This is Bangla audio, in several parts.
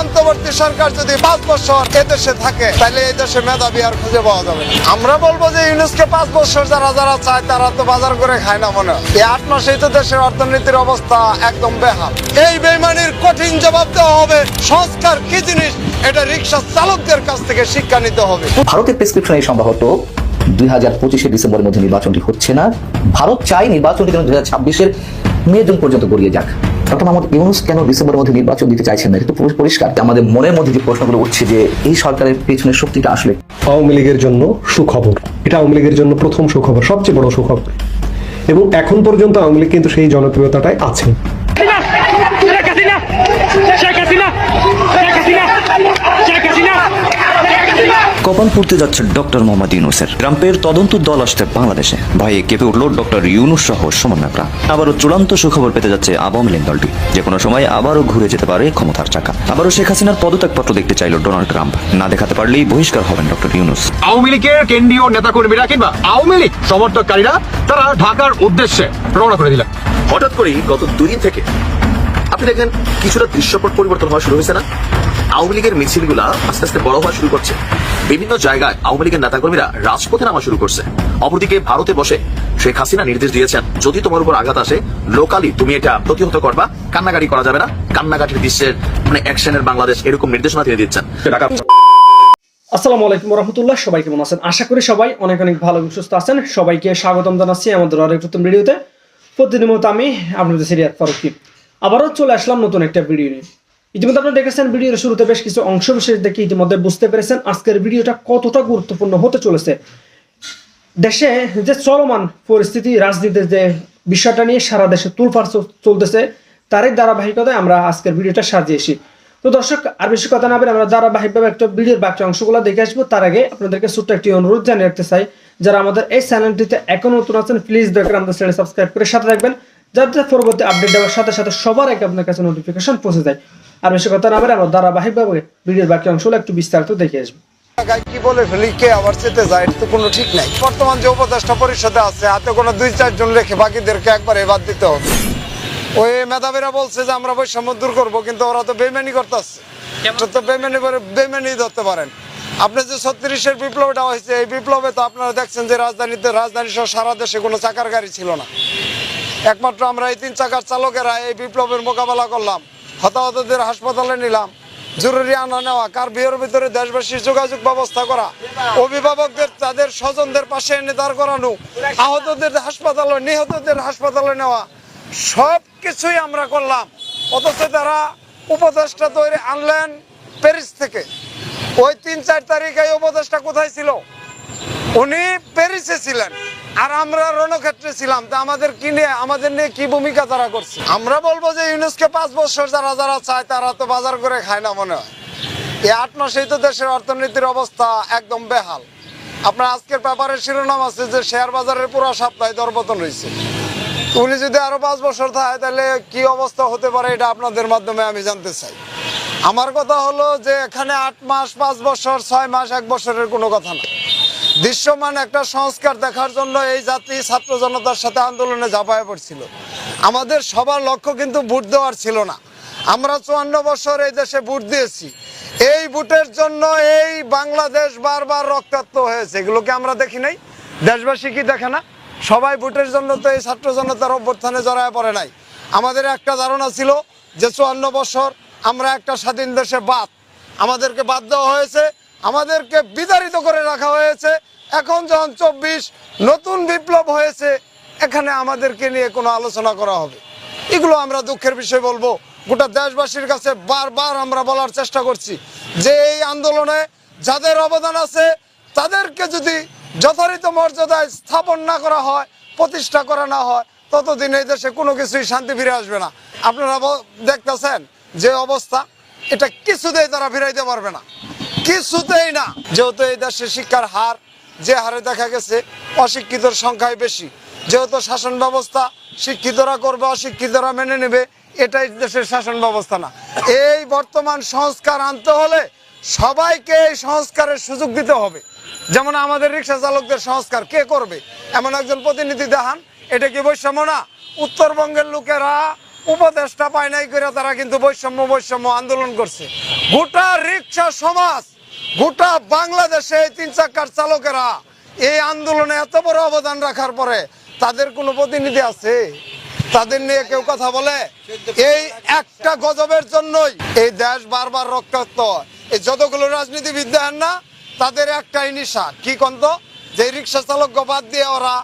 অন্তর্বর্তী সরকার যদি পাঁচ বছর এদেশে থাকে, তাহলে এই দেশে মেধাবী আর খুঁজে পাওয়া যাবে আমরা বলব যে ইউনুসকে পাঁচ বছর যারা যারা চায়, তারা তো বাজার করে খায় না মনে এই আট মাসেই তো দেশের অর্থনীতির অবস্থা একদম বেহাল। এই বেইমানির কঠিন জবাব দেওয়া হবে, সংস্কার কি জিনিস, এটা রিক্সা চালকদের কাছ থেকে শিক্ষা নিতে হবে। ভারতের প্রেসক্রিপশনে সম্ভবত দুই হাজার পঁচিশে ডিসেম্বরের মধ্যে নির্বাচনটি হচ্ছে না। ভারত চাই নির্বাচনটি যেন দুই হাজার ছাব্বিশের মে, জুন পর্যন্ত গড়িয়ে যাক। ডক্টর মোহাম্মদ ইউনুস কেন ডিসেম্বরের মধ্যে নির্বাচন দিতে চাইছেন না? এটা তো পরিষ্কার। আমাদের মনের মধ্যে যে প্রশ্নগুলো উঠছে যে এই সরকারের পেছনের শক্তিটা আসলে আওয়ামী লীগের জন্য সুখবর। এটা আওয়ামী লীগের জন্য প্রথম সুখবর, সবচেয়ে বড় সুখবর। এবং এখন পর্যন্ত আওয়ামী লীগ কিন্তু সেই জনপ্রিয়তাটাই আছে। কপাল পড়তে যাচ্ছে ডক্টর মোহাম্মদ ইউনুসের। ট্রাম্পের তদন্ত দল আসছে বাংলাদেশে। ভয়ে কেঁপে উঠল ডক্টর ইউনুস সহ সমন্বয়করা। আবারও চূড়ান্ত সুখবর পেতে যাচ্ছে আওয়ামী লীগ দলটি। যে কোনো সময় আবারও ঘুরে যেতে পারে ক্ষমতার চাকা। আবারও শেখ হাসিনার পদত্যাগপত্র দেখতে চাইল ডোনাল্ড ট্রাম্প। না দেখাতে পারলেই বহিষ্কার হবেন ডক্টর ইউনুস। আওয়ামী লীগের কেন্দ্রীয় নেতাকর্মীরা কিংবা আওয়ামী লীগ সমর্থককারীরা তারা ঢাকার উদ্দেশ্যে রওনা করে দিলেন। হঠাৎ করেই গত দুই দিন থেকে আপনি দেখেন কিছুটা দৃশ্যপট পরিবর্তন হওয়া শুরু হয়েছে না? আওয়ামী লীগের মিছিলগুলা আস্তে আস্তে বড় হওয়া শুরু করছে। বিভিন্ন জায়গায় আওয়ামী লীগের নেতাকর্মীরা রাজপথে নামা শুরু করছে। অপরদিকে ভারতে বসে শেখ হাসিনা নির্দেশ দিয়েছেন, যদি তোমার উপর আঘাত আসে লোকালি তুমি এটা প্রতিহত করবা, কান্নাকাটি করা যাবে না। কান্নাকাটির বিশ্বের মানে অ্যাকশনের বাংলাদেশ এরকম নির্দেশনা দিয়ে দিচ্ছেন। আসসালামু আলাইকুম রহমতুল্লাহ সবাই কেমন আছেন? আশা করি সবাই অনেক অনেক ভালো সুস্থ আছেন। সবাইকে স্বাগতম জানাচ্ছি আমাদের আরেক নতুন ভিডিওতে। মতো আমি আপনাদের সিরিয়াত ফারুকি আবারও চলে আসলাম নতুন একটা ভিডিও নিয়ে। ইতিমধ্যে আপনারা দেখেছেন ভিডিওর শুরুতে বেশ কিছু অংশ বিশেষ দেখে ইতিমধ্যে বুঝতে পেরেছেন আজকের ভিডিওটা কতটা গুরুত্বপূর্ণ হতে চলেছে। দেশে যে চলমান পরিস্থিতি, রাজনীতির যে বিষয়টা নিয়ে সারা দেশে তুলফার চলতেছে, তারই ধারাবাহিকতায় আমরা আজকের ভিডিওটা সাজিয়েছি তো দর্শক, আর বেশি কথা না বলে আমরা ধারাবাহিকভাবে একটা ভিডিওর বাকি অংশগুলো দেখে আসব। তার আগে আপনাদেরকে ছোট্ট একটি অনুরোধ জানিয়ে রাখতে চাই, যারা আমাদের এই চ্যানেলটিতে এখন নতুন আছেন প্লিজ দয়া আমাদের চ্যানেল সাবস্ক্রাইব করে সাথে রাখবেন যাতে পরবর্তী আপডেট দেওয়ার সাথে সাথে সবার আগে আপনার কাছে নোটিফিকেশন পৌঁছে যায়। আর বেশি কথা না বলে আমরা ধারাবাহিকভাবে ভিডিওর বাকি অংশগুলো একটু বিস্তারিত দেখে আসব। কি যে উপদেষ্টা পরিষদে আছে আপনি যে ছত্রিশের বিপ্লবটা হয়েছে, এই বিপ্লবে তো আপনারা দেখছেন যে রাজধানীতে রাজধানী সহ সারা দেশে কোনো চাকার গাড়ি ছিল না। একমাত্র আমরা এই তিন চাকার চালকেরা এই বিপ্লবের মোকাবেলা করলাম। হতাহতদের হাসপাতালে নিলাম। জরুরি আনা নেওয়া কার বিয়ের ভিতরে দেশবাসীর যোগাযোগ ব্যবস্থা করা, অভিভাবকদের, তাদের স্বজনদের পাশে এনে দাঁড় করানো, আহতদের হাসপাতালে, নিহতদের হাসপাতালে নেওয়া সব কিছুই আমরা করলাম। অথচ তারা উপদেষ্টা তৈরি আনলেন প্যারিস থেকে। ওই তিন চার তারিখ উপদেষ্টা কোথায় ছিল? উনি প্যারিসে ছিলেন। আর আমরা রণক্ষেত্রে ছিলাম, তা আমাদের কি নিয়ে আমাদের নিয়ে কি ভূমিকা তারা করছে? আমরা বলব যে ইউনুসকে পাঁচ বছর যারা যারা চায় তারা তো বাজার করে খায় না মনে হয়। এই আট মাসেই তো দেশের অর্থনীতির অবস্থা একদম বেহাল। আপনার আজকের পেপারের শিরোনাম আছে যে শেয়ার বাজারের পুরো সপ্তাহে দরপতন হয়েছে। উনি যদি আরও পাঁচ বছর থাকে তাহলে কি অবস্থা হতে পারে এটা আপনাদের মাধ্যমে আমি জানতে চাই। আমার কথা হলো যে এখানে আট মাস, পাঁচ বছর, ছয় মাস, এক বছরের কোনো কথা না। দৃশ্যমান একটা সংস্কার দেখার জন্য এই জাতি ছাত্র জনতার সাথে আন্দোলনে ঝাঁপায় পড়ছিল। আমাদের সবার লক্ষ্য কিন্তু ভোট দেওয়ার ছিল না। আমরা চুয়ান্ন বছর এই দেশে ভোট দিয়েছি। এই ভোটের জন্য এই বাংলাদেশ বারবার রক্তাক্ত হয়েছে। এগুলোকে আমরা দেখি নাই। দেশবাসী কি দেখে না? সবাই ভোটের জন্য তো এই ছাত্র জনতার অভ্যর্থানে জড়ায় পড়ে নাই। আমাদের একটা ধারণা ছিল যে চুয়ান্ন বছর আমরা একটা স্বাধীন দেশে বাদ। আমাদেরকে বাদ দেওয়া হয়েছে। আমাদেরকে বিতাড়িত করে রাখা হয়েছে। এখন যখন চব্বিশ নতুন বিপ্লব হয়েছে, এখানে আমাদেরকে নিয়ে কোনো আলোচনা করা হবে। এগুলো আমরা দুঃখের বিষয় বলব। গোটা দেশবাসীর কাছে বারবার আমরা বলার চেষ্টা করছি যে এই আন্দোলনে যাদের অবদান আছে, তাদেরকে যদি যথারীত মর্যাদায় স্থাপন না করা হয়, প্রতিষ্ঠা করা না হয়, ততদিন এই দেশে কোনো কিছুই শান্তি ফিরে আসবে না। আপনারা দেখতেছেন যে অবস্থা। এটা কিছুতেই তারা ফিরাইতে পারবে না। কিছুতেই না, যেহেতু এই দেশে শিক্ষার হার যে হারে দেখা গেছে, অশিক্ষিতর সংখ্যাই বেশি। যেহেতু শাসন ব্যবস্থা শিক্ষিতরা করবে, অশিক্ষিতরা মেনে নেবে, এটাই দেশের শাসন ব্যবস্থা না। এই বর্তমান সংস্কার আনতে হলে সবাইকে এই সংস্কারের সুযোগ দিতে হবে। যেমন আমাদের রিক্সা চালকদের সংস্কার কে করবে? এমন একজন প্রতিনিধি দেখান, এটা কি বৈষম্য না? উত্তরবঙ্গের লোকেরা উপদেশটা পায় নাই করে তারা কিন্তু বৈষম্য বৈষম্য আন্দোলন করছে। গোটা রিক্সা সমাজ গোটা বাংলাদেশে এই তিন চাকার চালকেরা এই আন্দোলনে এত বড় অবদান রাখার পরে তাদের কোনো প্রতিনিধি আছে? তাদের নিয়ে কেউ কথা বলে? এই একটা গজবের জন্যই এই দেশ বারবার রক্তাক্ত। এই যতগুলো রাজনীতিবিদ দেখেন না, তাদের একটাই নিশা। কি কন্ত? যে রিক্সা চালক বাদ দিয়ে ওরা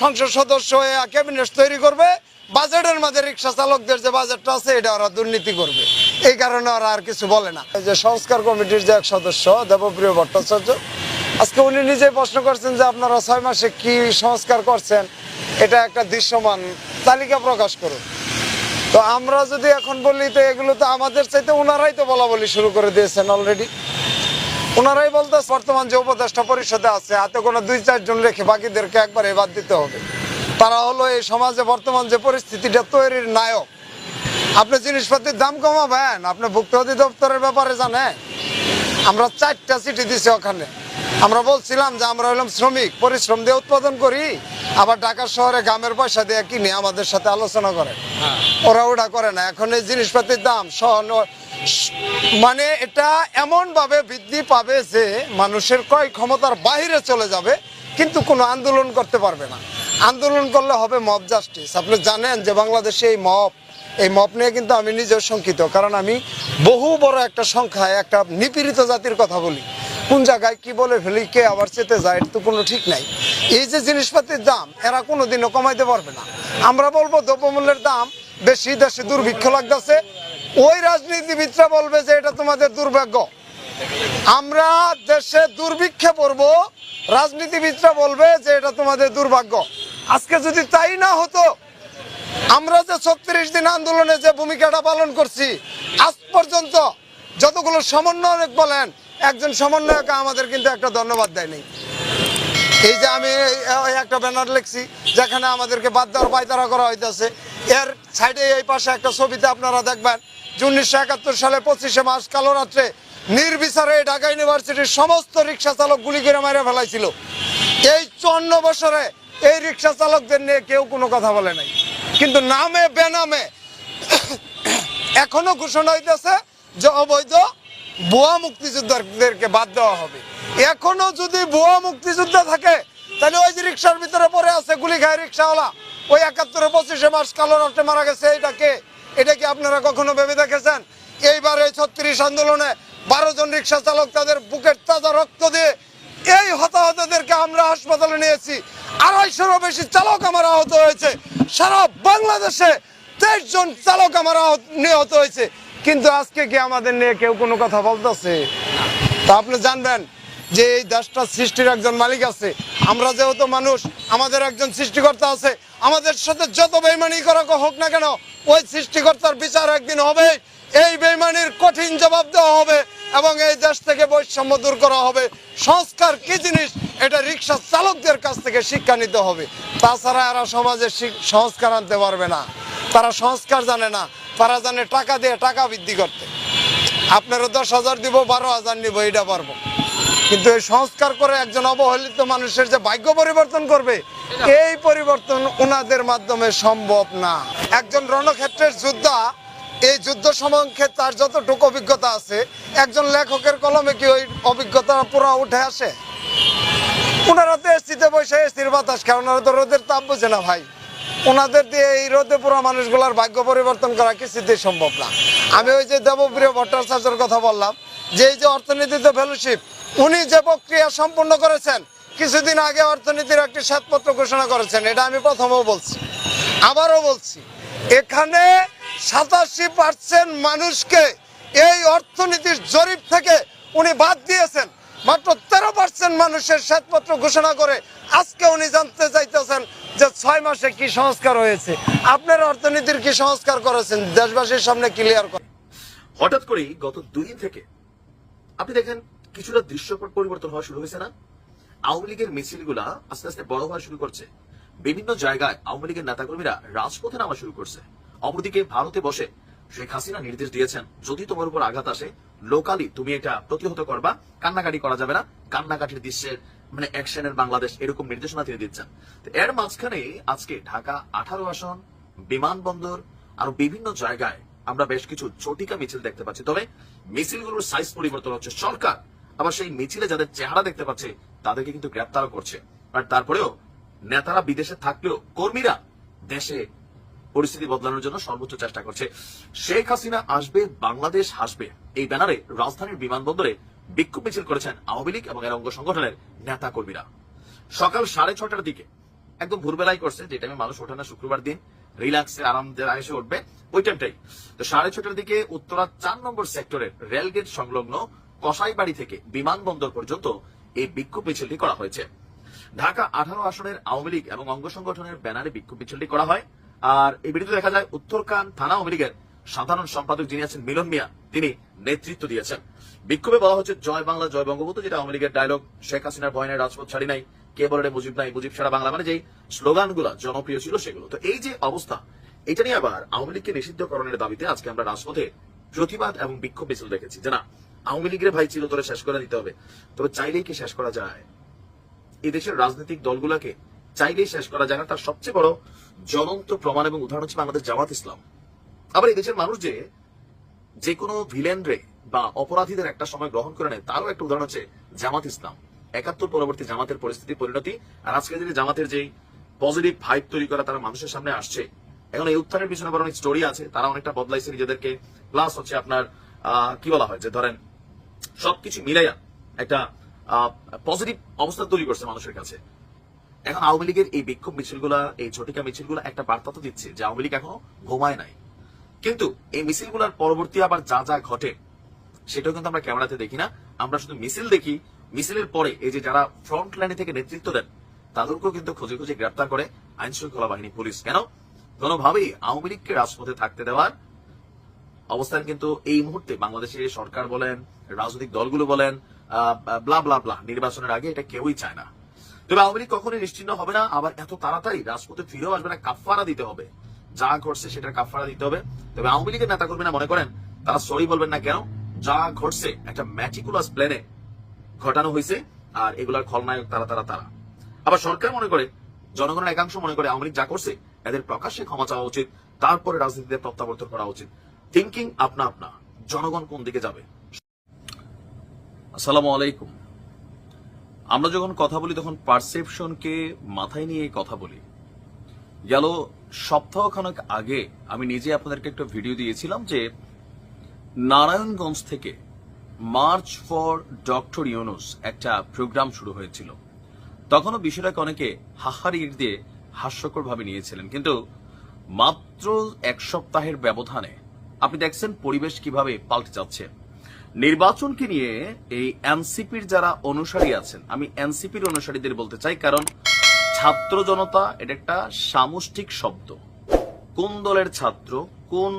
সংসদ সদস্য হয়ে ক্যাবিনেট তৈরি করবে বাজেটের মাঝে রিক্সা চালকদের যে বাজেটটা আছে, এটা ওরা দুর্নীতি করবে। এই কারণে ওরা আর কিছু বলে না। যে সংস্কার কমিটির যে এক সদস্য, দেবপ্রিয় ভট্টাচার্য, আজকে উনি নিজেই প্রশ্ন করছেন যে আপনারা ছয় মাসে কি সংস্কার করছেন, এটা একটা দৃশ্যমান তালিকা প্রকাশ করুন। তো আমরা যদি এখন বলি, তো এগুলো তো আমাদের চাইতে ওনারাই তো বলা বলি শুরু করে দিয়েছেন অলরেডি ওনারাই বলতে বর্তমান যে উপদেষ্টা পরিষদে আছে, হাতে কোনো দুই চারজন রেখে বাকিদেরকে একবারে বাদ দিতে হবে। তারা হলো এই সমাজে বর্তমান যে পরিস্থিতিটা তৈরির নায়ক। আপনি জিনিসপাতির দাম কমাবেন আপনি ভুক্ত অধিদপ্তরের ব্যাপারে জানেন। আমরা চারটা চিঠি দিছি ওখানে। আমরা বলছিলাম যে আমরা হলাম শ্রমিক পরিশ্রম দিয়ে উৎপাদন করি আবার ঢাকা শহরে গ্রামের পয়সা দিয়ে কিনে আমাদের সাথে আলোচনা করে। ওরা ওটা করে না। এখন এই জিনিসপাতির দাম মানে এটা এমন ভাবে বৃদ্ধি পাবে যে মানুষের ক্রয় ক্ষমতার বাইরে চলে যাবে কিন্তু কোনো আন্দোলন করতে পারবে না। আন্দোলন করলে হবে মব জাস্টিস আপনি জানেন যে বাংলাদেশে এই মব এই মপ নিয়ে কিন্তু আমি নিজেও শঙ্কিত, কারণ আমি বহু বড় একটা সংখ্যায় একটা নিপীড়িত জাতির কথা বলি। কোন জায়গায় কি বলে ফেলি, কে আবার চেতে যায় তো কোনো ঠিক নাই। এই যে জিনিসপাতির দাম, এরা কোনোদিনও কমাইতে পারবে না। আমরা বলব দ্রব্যমূল্যের দাম বেশি, দেশে দুর্ভিক্ষ লাগতেছে। ওই রাজনীতিবিদরা বলবে যে এটা তোমাদের দুর্ভাগ্য। আমরা দেশে দুর্ভিক্ষে পড়ব, রাজনীতিবিদরা বলবে যে এটা তোমাদের দুর্ভাগ্য। আজকে যদি তাই না হতো, আমরা যে ছত্রিশ দিন আন্দোলনে যে ভূমিকাটা পালন করছি, আজ পর্যন্ত যতগুলো সমন্বয়ক বলেন, একজন সমন্বয়ক আমাদের কিন্তু একটা ধন্যবাদ দেয়নি এই যে আমি একটা ব্যানার লিখছি, যেখানে আমাদেরকে বাদ দেওয়ার পায়তারা করা হইতেছে। এর সাইডে এই পাশে একটা ছবিতে আপনারা দেখবেন উনিশশো একাত্তর সালে পঁচিশে মার্চ, কালো রাত্রে নির্বিচারে ঢাকা ইউনিভার্সিটির সমস্ত রিক্সা চালক গুলি করে মেরে ফেলাইছিল। এই চন্ন বছরে এই রিক্সা চালকদের নিয়ে কেউ কোনো কথা বলে নাই। কিন্তু নামে, বেনামে এখনও ঘোষণা হইতেছে যে অবৈধ ভুয়া মুক্তিযোদ্ধাদেরকে বাদ দেওয়া হবে। এখনও যদি ভুয়া মুক্তিযোদ্ধা থাকে, তাহলে ওই যে রিক্সার ভিতরে পড়ে আছে গুলি খায় রিক্সাওয়ালা, ওই একাত্তরে পঁচিশে মার্চ কালো রাষ্ট্রে মারা গেছে এটাকে এটা কি আপনারা কখনো ভেবে দেখেছেন? এইবার এই ছত্রিশ আন্দোলনে বারো জন রিক্সা চালক তাদের বুকের তাজা রক্ত দিয়ে এই হতাহতদেরকে আমরা হাসপাতালে নিয়েছি। আড়াইশোরও বেশি চালক আমার আহত হয়েছে। সারা বাংলাদেশে তেইশ জন চালক আমার নিহত হয়েছে। কিন্তু আজকে কি আমাদের নিয়ে কেউ কোনো কথা বলতেছে? তা আপনি জানবেন যে এই দেশটা সৃষ্টির একজন মালিক আছে। আমরা যেহেতু মানুষ, আমাদের একজন সৃষ্টিকর্তা আছে। আমাদের সাথে যত বেইমানি করা হোক না কেন, ওই সৃষ্টিকর্তার বিচার একদিন হবে এই বেইমানির কঠিন জবাব দেওয়া হবে এবং এই দেশ থেকে বৈষম্য দূর করা হবে। সংস্কার কি জিনিস? এটা রিক্সা চালকদের কাছ থেকে শিক্ষা নিতে হবে। তাছাড়া এরা সমাজে সংস্কার আনতে পারবে না। তারা সংস্কার জানে না। তারা জানে টাকা দিয়ে টাকা বৃদ্ধি করতে। আপনারও দশ হাজার দিব, বারো হাজার নিব এটা পারব। কিন্তু এই সংস্কার করে একজন অবহেলিত মানুষের যে ভাগ্য পরিবর্তন করবে, এই পরিবর্তন ওনাদের মাধ্যমে সম্ভব না। একজন রণক্ষেত্রের যোদ্ধা এই যুদ্ধ সম্মুখে তার যতটুকু অভিজ্ঞতা আছে, একজন লেখকের কলমে কি ওই অভিজ্ঞতা পুরো উঠে আসে? ওনারা তো এসিতে বসে এসির বাতাস খায় ওনারা তো রোদের তাপ বোঝে না ভাই। ওনাদের দিয়ে এই রোদে পুরো মানুষগুলোর ভাগ্য পরিবর্তন করা কিছুতেই সম্ভব না। আমি ওই যে দেবপ্রিয় ভট্টাচার্যের কথা বললাম, যে এই যে অর্থনীতিতে ফেলোশিপ উনি যে প্রক্রিয়া সম্পূর্ণ করেছেন, কিছুদিন আগে অর্থনীতির একটি শ্বেতপত্র ঘোষণা করেছেন, এটা আমি প্রথমেও বলছি। আবারও বলছি এখানে সাতাশি পার্সেন্ট মানুষকে এই অর্থনীতির জরিপ থেকে উনি বাদ দিয়েছেন। মাত্র তেরো পার্সেন্ট মানুষের শ্বেতপত্র ঘোষণা করে আজকে উনি জানতে চাইতেছেন যে ছয় মাসে কি সংস্কার হয়েছে। আপনার অর্থনীতির কি সংস্কার করেছেন? দেশবাসীর সামনে ক্লিয়ার করে। হঠাৎ করেই গত দুই দিন থেকে আপনি দেখেন কিছুটা দৃশ্যপট পরিবর্তন হওয়া শুরু হয়েছে না? আওয়ামী লীগের মিছিলগুলা আস্তে আস্তে বড় হওয়া শুরু করছে। বিভিন্ন জায়গায় আওয়ামী লীগের নেতাকর্মীরা রাজপথে নামা শুরু করছে। অপরদিকে ভারতে বসে শেখ হাসিনা নির্দেশ দিয়েছেন, যদি তোমার উপর আঘাত আসে, লোকালি তুমি এটা প্রতিহত করবা, কান্নাকাটি করা যাবে না। কান্নাকাটির দৃশ্যের মানে অ্যাকশনের বাংলাদেশ এরকম নির্দেশনা তিনি দিচ্ছেন। এর মাঝখানে আজকে ঢাকা আঠারো আসন, বিমানবন্দর আরও বিভিন্ন জায়গায় আমরা বেশ কিছু চটিকা মিছিল দেখতে পাচ্ছি। তবে মিছিলগুলোর সাইজ পরিবর্তন হচ্ছে। সরকার আবার সেই মিছিলে যাদের চেহারা দেখতে পাচ্ছে, তাদেরকে কিন্তু গ্রেপ্তার করছে। আর তারপরেও নেতারা বিদেশে থাকলেও কর্মীরা দেশে পরিস্থিতি বদলানোর জন্য সর্বোচ্চ চেষ্টা করছে। শেখ হাসিনা আসবে, বাংলাদেশ হাসবে। এই ব্যানারে রাজধানীর বিমানবন্দরে বিক্ষোভ মিছিল করেছেন আওয়ামী লীগ এবং এর অঙ্গ সংগঠনের নেতা কর্মীরা সকাল সাড়ে ছটার দিকে একদম ভোরবেলায় করছে, যে টাইমে মানুষ ওঠে না শুক্রবার দিন। রিল্যাক্সে আরামদের এসে উঠবে ওই টাইমটাই তো সাড়ে ছটার দিকে উত্তরা চার নম্বর সেক্টরের রেলগেট সংলগ্ন কসাইবাড়ি থেকে বিমানবন্দর পর্যন্ত এই বিক্ষোভ মিছিলটি করা হয়েছে। ঢাকা আঠারো আসনের আওয়ামী লীগ এবং অঙ্গ সংগঠনের ব্যানারে বিক্ষোভ মিছিলটি করা হয়। আর এই ভিডিওতে দেখা যায়, উত্তরকান থানা আওয়ামী লীগের সাধারণ সম্পাদক যিনি আছেন মিলন মিয়া, তিনি নেতৃত্ব দিয়েছেন। বিক্ষোভে বলা হচ্ছে, জয় বাংলা, জয় বঙ্গবন্ধু, যেটা আওয়ামী লীগের ডায়লগ শেখ হাসিনার ভয় নাই রাজপথ ছাড়ি নাই, কে বলে মুজিব নাই, মুজিব সারা বাংলা মানে যেই স্লোগানগুলো জনপ্রিয় ছিল সেগুলো। তো এই যে অবস্থা, এটা নিয়ে আবার আওয়ামী লীগকে নিষিদ্ধকরণের দাবিতে আজকে আমরা রাজপথে প্রতিবাদ এবং বিক্ষোভ মিছিল দেখেছি। যে না, আওয়ামী লীগের ভাই ছিল তোরে শেষ করে দিতে হবে। তবে চাইলেই কি শেষ করা যায়? এই দেশের রাজনৈতিক দলগুলোকে চাইলেই শেষ করা যায় না। তার সবচেয়ে বড় জ্বলন্ত প্রমাণ এবং উদাহরণ হচ্ছে বাংলাদেশ জামাত ইসলাম। আবার এই দেশের মানুষ যে যে কোনো ভিলেন বা অপরাধীদের একটা সময় গ্রহণ করে নেয়, তারও একটা উদাহরণ হচ্ছে জামাত ইসলাম। একাত্তর পরবর্তী জামাতের পরিস্থিতি পরিণতি। আর আজকের দিনে জামাতের যে পজিটিভ ভাইব তৈরি করা তারা মানুষের সামনে আসছে। এখন এই উত্থানের পিছনে বড় অনেক স্টোরি আছে। তারা অনেকটা বদলাইছে নিজেদেরকে। প্লাস হচ্ছে আপনার কি বলা হয় যে ধরেন সবকিছু মিলাইয়া একটা পজিটিভ অবস্থা তৈরি করছে মানুষের কাছে। এখন আওয়ামী লীগের এই বিক্ষোভ মিছিলগুলা, এই ঝটিকা মিছিলগুলা একটা বার্তা তো দিচ্ছে যে আওয়ামী লীগ এখনও ঘুমায় নাই। কিন্তু এই মিছিলগুলার পরবর্তী আবার যা যা ঘটে, সেটাও কিন্তু আমরা ক্যামেরাতে দেখি না। আমরা শুধু মিছিল দেখি, মিছিলের পরে এই যে যারা ফ্রন্ট লাইনে থেকে নেতৃত্ব দেন, তাদেরকেও কিন্তু খুঁজে খুঁজে গ্রেপ্তার করে আইন শৃঙ্খলা বাহিনী, পুলিশ। কেন? কোনোভাবেই আওয়ামী লীগকে রাজপথে থাকতে দেওয়ার অবস্থান কিন্তু এই মুহূর্তে বাংলাদেশের সরকার বলেন, রাজনৈতিক দলগুলো বলেন ব্লা ব্লা ব্লা নির্বাচনের আগে এটা কেউই চায় না। তবে আওয়ামী লীগ কখনোই নিশ্চিন্ন হবে না, আবার এত তাড়াতাড়ি রাজপথে ফিরেও আসবে না কাফারা দিতে হবে। যা ঘটছে সেটার কাফারা দিতে হবে। তবে আওয়ামী লীগের নেতা কর্মীরা মনে করেন, তারা সরি বলবেন না কেন, যা ঘটছে একটা ম্যাটিকুলাস প্ল্যানে ঘটানো হয়েছে, আর এগুলার খলনায়ক তারা তারা তারা। আবার সরকার মনে করে, জনগণের একাংশ মনে করে আওয়ামী যা করছে, এদের প্রকাশ্যে ক্ষমা চাওয়া উচিত, তারপরে রাজনীতিতে প্রত্যাবর্তন করা উচিত। থিঙ্কিং আপনা আপনা, জনগণ কোন দিকে যাবে? আসসালামু আলাইকুম। আমরা যখন কথা বলি, তখন পারসেপশনকে মাথায় নিয়ে কথা বলি। গেল সপ্তাহখানেক আগে আমি নিজে আপনাদেরকে একটা ভিডিও দিয়েছিলাম যে নারায়ণগঞ্জ থেকে মার্চ ফর ডক্টর ইউনুস একটা প্রোগ্রাম শুরু হয়েছিল। তখনও বিষয়টাকে অনেকে হাহারি দিয়ে হাস্যকর ভাবে নিয়েছিলেন। কিন্তু মাত্র এক সপ্তাহের ব্যবধানে আপনি দেখছেন পরিবেশ কীভাবে পাল্টে যাচ্ছে। নির্বাচনকে নিয়ে এই এনসিপির যারা অনুসারী আছেন, আমি এনসিপির অনুসারীদের বলতে চাই কারণ ছাত্র জনতা এটা একটা সামষ্টিক শব্দ। কোন দলের ছাত্র, কোন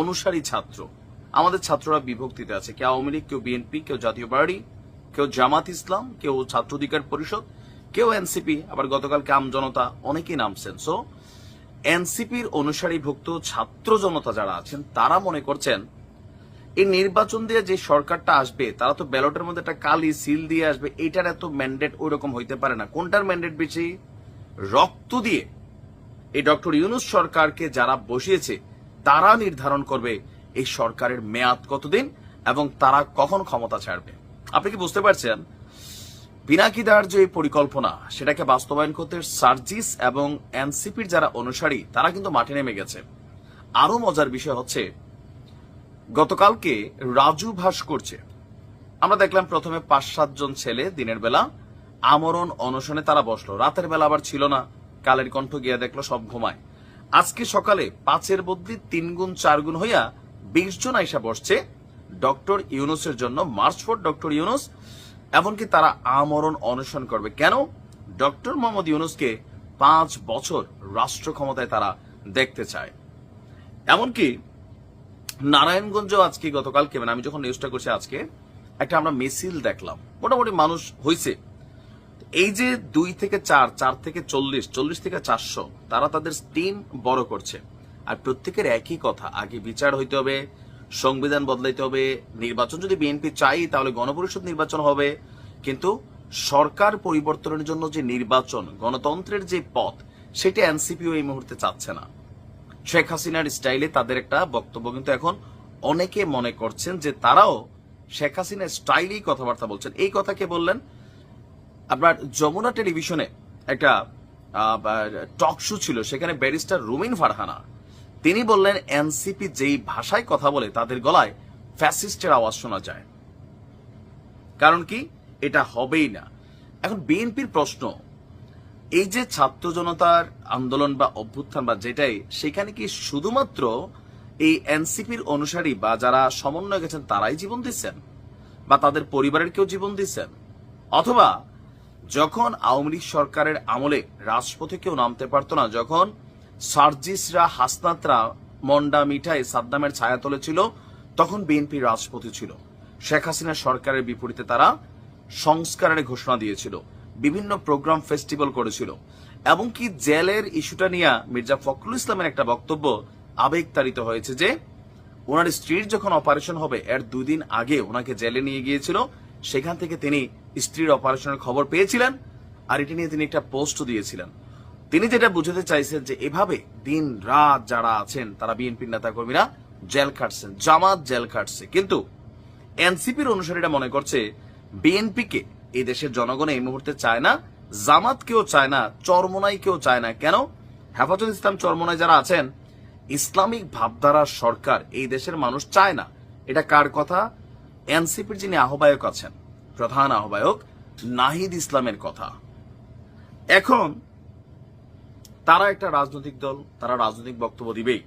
অনুসারী ছাত্র? আমাদের ছাত্ররা বিভক্তিতে আছে। কেউ আওয়ামী লীগ, কেউ বিএনপি, কেউ জাতীয় পার্টি, কেউ জামাত ইসলাম, কেউ ছাত্র অধিকার পরিষদ, কেউ এনসিপি, আবার গতকালকে আম জনতা অনেকেই নামছেন। সো এনসিপির অনুসারীভুক্ত ছাত্র জনতা যারা আছেন, তারা মনে করছেন এই নির্বাচন দিয়ে যে সরকারটা আসবে, তারা তো ব্যালটের মধ্যে একটা কালি সিল দিয়ে আসবে, এটার এত ম্যান্ডেট ওই রকম হইতে পারে না। কোনটার ম্যান্ডেট বেশি? রক্ত দিয়ে। এই ডক্টর ইউনুস সরকারকে যারা বসিয়েছে, তারা নির্ধারণ করবে এই সরকারের মেয়াদ কতদিন এবং তারা কখন ক্ষমতা ছাড়বে। আপনি কি বুঝতে পারছেন? পিনাকিদার যে পরিকল্পনা, সেটাকে বাস্তবায়ন করতে সার্জিস এবং এনসিপির যারা অনুসারী, তারা কিন্তু মাঠে নেমে গেছে। আরও মজার বিষয় হচ্ছে গতকালকে রাজু ভাস করছে। আমরা দেখলাম প্রথমে পাঁচ সাতজন ছেলে দিনের বেলা আমরণ অনশনে তারা বসল। রাতের বেলা আবার ছিল না। কালের কণ্ঠ গিয়া দেখল সব ঘুমায়। আজকে সকালে পাঁচের বদলি তিন গুণ, চার গুণ হইয়া বিশ জন আইসা বসছে ডক্টর ইউনুসের জন্য, মার্চ ফর ডক্টর ইউনুস, এমনকি তারা আমরণ অনশন করবে। কেন? ডক্টর মোহাম্মদ ইউনুসকে পাঁচ বছর রাষ্ট্র ক্ষমতায় তারা দেখতে চায়। এমনকি নারায়ণগঞ্জ আজকে গতকালকে মানে আমি যখন নিউজটা করছি আজকে, একটা আমরা মিছিল দেখলাম। মোটামুটি মানুষ হয়েছে এই যে দুই থেকে চার চার থেকে চল্লিশ চল্লিশ থেকে চারশো, তারা তাদের টিম বড় করছে। আর প্রত্যেকের একই কথা, আগে বিচার হইতে হবে, সংবিধান বদলাইতে হবে, নির্বাচন যদি বিএনপি চাই, তাহলে গণপরিষদ নির্বাচন হবে। কিন্তু সরকার পরিবর্তনের জন্য যে নির্বাচন, গণতন্ত্রের যে পথ, সেটা এনসিপিও এই মুহূর্তে চাচ্ছে না। শেখ হাসিনার স্টাইলে তাদের একটা বক্তব্য কিন্তু এখন অনেকে মনে করছেন যে তারাও শেখ হাসিনার স্টাইলেই কথাবার্তা বলছেন। এই কথা কে বললেন? আপনার যমুনা টেলিভিশনে একটা টক শো ছিল, সেখানে ব্যারিস্টার রুমিন ফারহানা। তিনি বললেন, এনসিপি যেই ভাষায় কথা বলে তাদের গলায় ফ্যাসিস্টের আওয়াজ শোনা যায়। কারণ কি? এটা হবেই না। এখন বিএনপির প্রশ্ন এই যে ছাত্র জনতার আন্দোলন বা অভ্যুত্থান বা যেটাই, সেখানে কি শুধুমাত্র এই এনসিপির অনুসারী বা যারা সমন্বয় গেছেন তারাই জীবন দিচ্ছেন? বা তাদের পরিবারের কেউ জীবন দিচ্ছেন? অথবা যখন আওয়ামী লীগ সরকারের আমলে রাজপথে কেউ নামতে পারতো না, যখন সার্জিসরা, হাসনাতরা, মন্ডা, মিঠাই, সাদ্দামের ছায়া ছিল, তখন বিএনপি রাজপথে ছিল। শেখ হাসিনা সরকারের বিপরীতে তারা সংস্কারের ঘোষণা দিয়েছিল। বিভিন্ন প্রোগ্রাম ফেস্টিভ্যাল করেছিল। এমনকি জেলের ইস্যুটা নিয়ে মির্জা ফখরুল ইসলামের একটা বক্তব্য আবেগ আবেগতাড়িত হয়েছে যে, ওনার স্ত্রীর যখন অপারেশন হবে, এর দুদিন আগে ওনাকে জেলে নিয়ে গিয়েছিল। সেখান থেকে তিনি স্ত্রীর অপারেশনের খবর পেয়েছিলেন আর এটি নিয়ে তিনি একটা পোস্ট দিয়েছিলেন। তিনি যেটা বুঝাতে চাইছেন যে, এভাবে দিন রাত যারা আছেন, তারা বিএনপির নেতা কর্মীরা জেল খাটছেন, জামাত জেল খাটছে। কিন্তু এনসিপির অনুসারীরা মনে করছে, বিএনপিকে এই দেশের জনগণ এই মুহূর্তে চায় না জামাত কেউ চায় না চরমোনাই কেউ চায় না। কেন? হেফাজত ইসলাম চরমোনাই যারা আছেন, ইসলামিক ভাবধারার সরকার এই দেশের মানুষ চায় না। এটা কার কথা? এনসিপির যিনি আহ্বায়ক আছেন, প্রধান আহ্বায়ক নাহিদ ইসলামের কথা। এখন তারা একটা রাজনৈতিক দল, তারা রাজনৈতিক বক্তব্য দিবেই।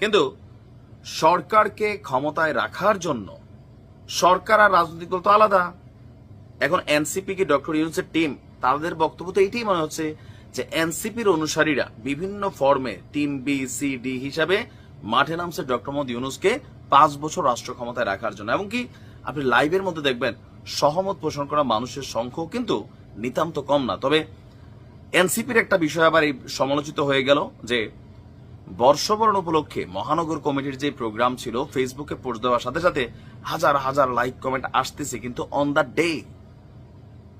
কিন্তু সরকারকে ক্ষমতায় রাখার জন্য সরকার আর রাজনৈতিক দল তো আলাদা। এখন এনসিপি কি ডক্টর ইউনুসের টিম? তাদের বক্তব্য তো এটাই মনে হচ্ছে যে এনসিপির অনুসারীরা বিভিন্ন ফর্মে টিম বি, সি, ডি হিসাবে মাঠে নামছে ডক্টর মোহাম্মদ ইউনুসকে পাঁচ বছর রাষ্ট্র ক্ষমতায় রাখার জন্য। এমনকি আপনি লাইভের মধ্যে দেখবেন সহমত পোষণ করা মানুষের সংখ্যাও কিন্তু নিতান্ত কম না। তবে এনসিপির একটা বিষয় আবার এই সমালোচিত হয়ে গেল যে বর্ষবরণ উপলক্ষে মহানগর কমিটির যে প্রোগ্রাম ছিল ফেসবুকে পোস্ট দেওয়ার সাথে সাথে হাজার হাজার লাইক কমেন্ট আসতেছে কিন্তু অন দ্য ডে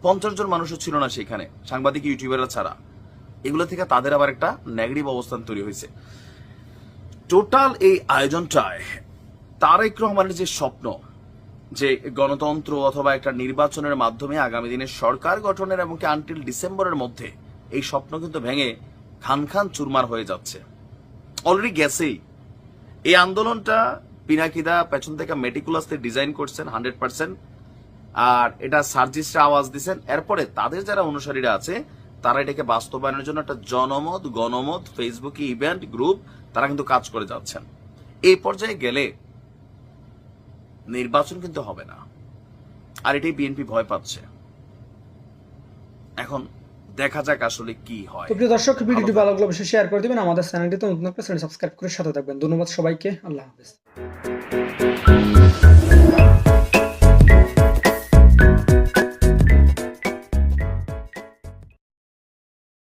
পঞ্চাশ জন মানুষও ছিল না সেখানে সাংবাদিক, ইউটিউবাররা ছাড়া। এগুলো থেকে তাদের আবার একটা নেগেটিভ অবস্থান তৈরি হয়েছে। টোটাল এই আয়োজনটায় তারেক রহমানের যে স্বপ্ন, যে গণতন্ত্র অথবা একটা নির্বাচনের মাধ্যমে আগামী দিনে সরকার গঠনের এবং আনটিল ডিসেম্বরের মধ্যে এই স্বপ্ন কিন্তু ভেঙে খান খান চুরমার হয়ে যাচ্ছে। অলরেডি গেছেই। এই আন্দোলনটা পিনাকিদা পেছন থেকে মেটিকুলাসলি ডিজাইন করছেন হান্ড্রেড পার্সেন্ট আর এটা সার্জিসরা আওয়াজ দিচ্ছেন এরপরে তাদের যারা অনুসারীরা আছে তারা এটাকে বাস্তবায়নের জন্য একটা জনমত গণমত ফেসবুকে ইভেন্ট গ্রুপ তারা কিন্তু কাজ করে যাচ্ছেন। এই পর্যায়ে গেলে নির্বাচন কিন্তু হবে না। আর এটাই বিএনপি ভয় পাচ্ছে। এখন দেখা যাক আসলে কি হয়। তো প্রিয় দর্শক ভিডিওটি ভালো লাগলে অবশ্যই শেয়ার করে দিবেন। আমাদের চ্যানেলটি তো নতুন সাবস্ক্রাইব করে সাথে থাকবেন। ধন্যবাদ সবাইকে। আল্লাহ হাফেজ।